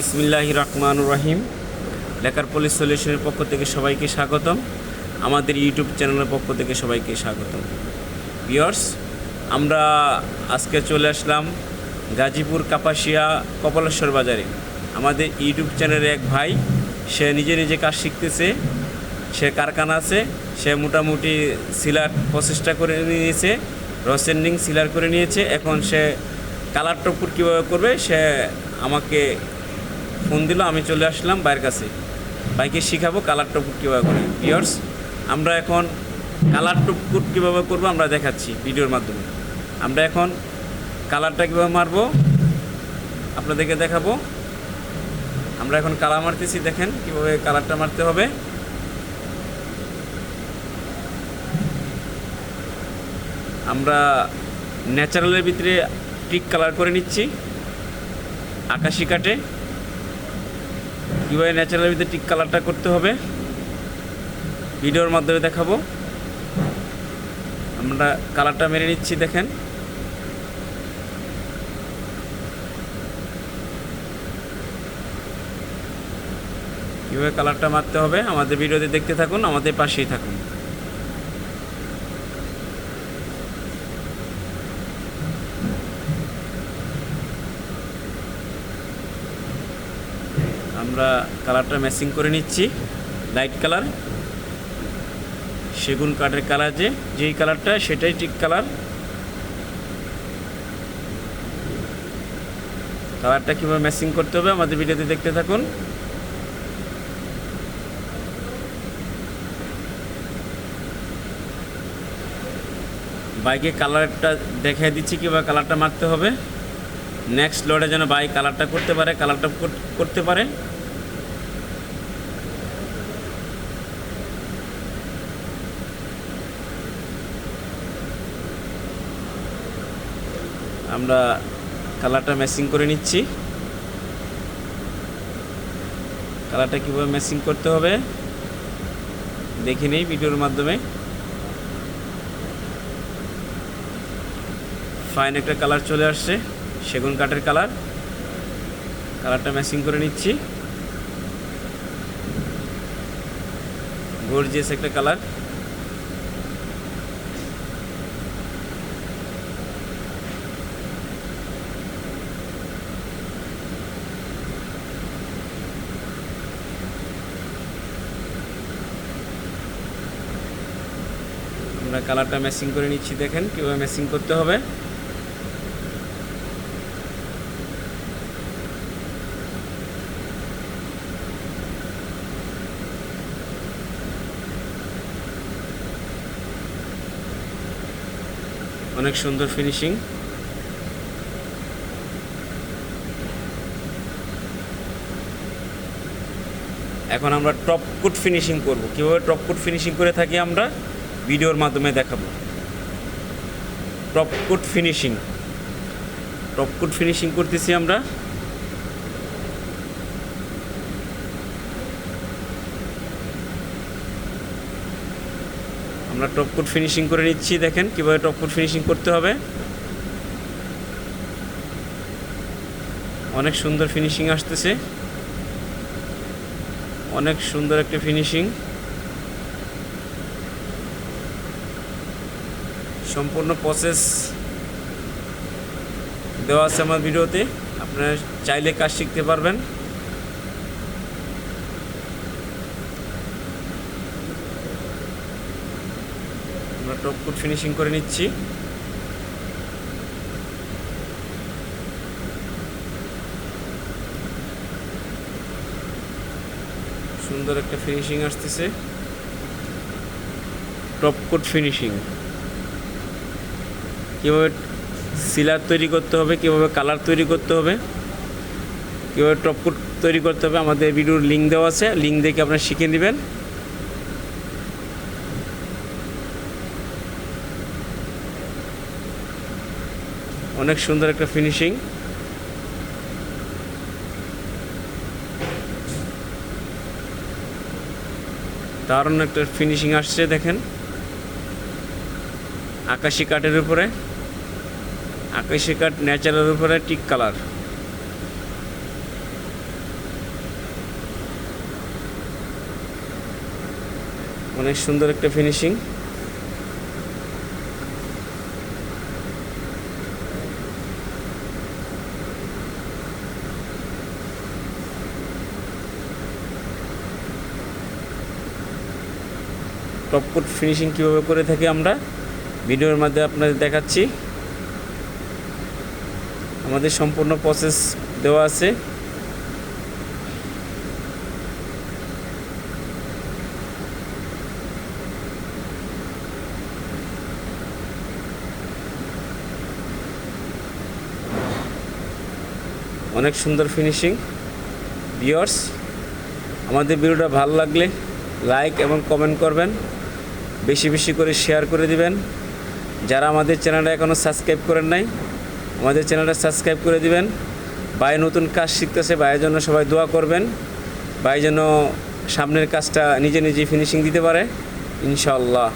বিসমিল্লাহ রহমান রহিম। লেখার পুলিশ সলিউশনের পক্ষ থেকে সবাইকে স্বাগতম। আমাদের ইউটিউব চ্যানেলের পক্ষ থেকে সবাইকে স্বাগতম। ভিওর্স আমরা আজকে চলে আসলাম গাজীপুর কাপাসিয়া কপালেশ্বর বাজারে। আমাদের ইউটিউব চ্যানেলের এক ভাই, সে নিজে নিজে কাজ শিখতেছে, সে কারখানা আছে, সে মোটামুটি সিলার প্রচেষ্টা করে নিয়েছে রসেন্ডিং সিলার করে নিয়েছে। এখন সে কালার টপুর কীভাবে করবে, সে আমাকে ফোন দিল, আমি চলে আসলাম বাইরের কাছে। বাইকে শিখাবো কালার টপুর কীভাবে করে পিয়ার্স আমরা এখন কালার টুকুট কীভাবে করব আমরা দেখাচ্ছি ভিডিওর মাধ্যমে। আমরা এখন কালারটা কীভাবে মারবো আপনাদেরকে দেখাবো। আমরা এখন কালার মারতেছি, দেখেন কীভাবে কালারটা মারতে হবে। আমরা ন্যাচারালের ভিতরে টিক কালার করে নিচ্ছি। আকাশি কাটে। কীভাবে ন্যাচারালের ভিতরে টিক কালারটা করতে হবে। ভিডিওর মাধ্যমে দেখাবো। আমরা কালারটা মেরে নিচ্ছি, দেখেন। কীভাবে কালারটা মারতে হবে। আমাদের ভিডিওতে দেখতে থাকুন, আমাদের পাশেই থাকুন। আমরা কালারটা ম্যাচিং করে নিচ্ছি। লাইট কালার সেগুন কাঠের কালার যে, যেই কালারটা সেটাই ঠিক কালার কালারটা কীভাবে ম্যাচিং করতে হবে আমাদের ভিডিওতে দেখতে থাকুন। বাইকে কালারটা দেখিয়ে দিচ্ছি কীভাবে কালারটা মারতে হবে। নেক্সট লোডে যেন বাইক কালারটা করতে পারে কালারটা করতে পারে। আমরা কালারটা ম্যাচিং করে নিচ্ছি। কালারটা কীভাবে ম্যাচিং করতে হবে, দেখে নেই ভিডিওর মাধ্যমে। ফাইন একটা কালার চলে আসছে, সেগুন কাঠের কালার। কালারটা ম্যাচিং করে নিচ্ছি। গর্জিয়াস একটা কালার। আমরা কালারটা ম্যাচিং করে নিচ্ছি, দেখেন কীভাবে ম্যাচিং করতে হবে। অনেক সুন্দর ফিনিশিং। এখন আমরা টপ কোট ফিনিশিং করব। কীভাবে টপ কোট ফিনিশিং করে থাকি আমরা? ভিডিওর মাধ্যমে দেখাবো। Top coat finishing top coat finishing করতেছি আমরা। আমরা টপ কোট ফিনিশিং করে নিচ্ছি, দেখেন কীভাবে টপ কোট ফিনিশিং করতে হবে। অনেক সুন্দর ফিনিশিং আসতেছে। অনেক সুন্দর একটা ফিনিশিং সম্পূর্ণ প্রসেস দেওয়া আছে আমার ভিডিওতে। আপনারা চাইলে কাজ শিখতে পারবেন। আমরা টপ কোট ফিনিশিং করে নিচ্ছি। সুন্দর একটা ফিনিশিং আসতেছে। টপ কোট ফিনিশিং কীভাবে সিলার তৈরি করতে হবে, কীভাবে কালার তৈরি করতে হবে, কীভাবে টপকুট তৈরি করতে হবে, আমাদের ভিডিওর লিঙ্ক দেওয়া আছে লিঙ্ক দেখে আপনারা শিখে নেবেন। অনেক সুন্দর একটা ফিনিশিং দারুণ একটা ফিনিশিং আসছে, দেখেন। আকাশি কাঠের উপরে। আকাশে কাট ন্যাচারাল উপরে টিক কালার অনেক সুন্দর একটা ফিনিশিং টপকোট ফিনিশিং কীভাবে করে থাকি আমরা? ভিডিওর মাধ্যমে আপনাদের দেখাচ্ছি। আমাদের সম্পূর্ণ প্রসেস দেওয়া আছে। অনেক সুন্দর ফিনিশিং ভিওর্স আমাদের ভিডিওটা ভালো লাগলে লাইক এবং কমেন্ট করবেন। বেশি বেশি করে শেয়ার করে দিবেন। যারা আমাদের চ্যানেলটা এখনও সাবস্ক্রাইব করেন নাই আমাদের চ্যানেলটা সাবস্ক্রাইব করে দিবেন। ভাই নতুন কাজ শিখতেছে, ভাইয়ের জন্য সবাই দোয়া করবেন। ভাই যেন সামনের কাজটা নিজে নিজে ফিনিশিং দিতে পারে, ইনশাআল্লাহ।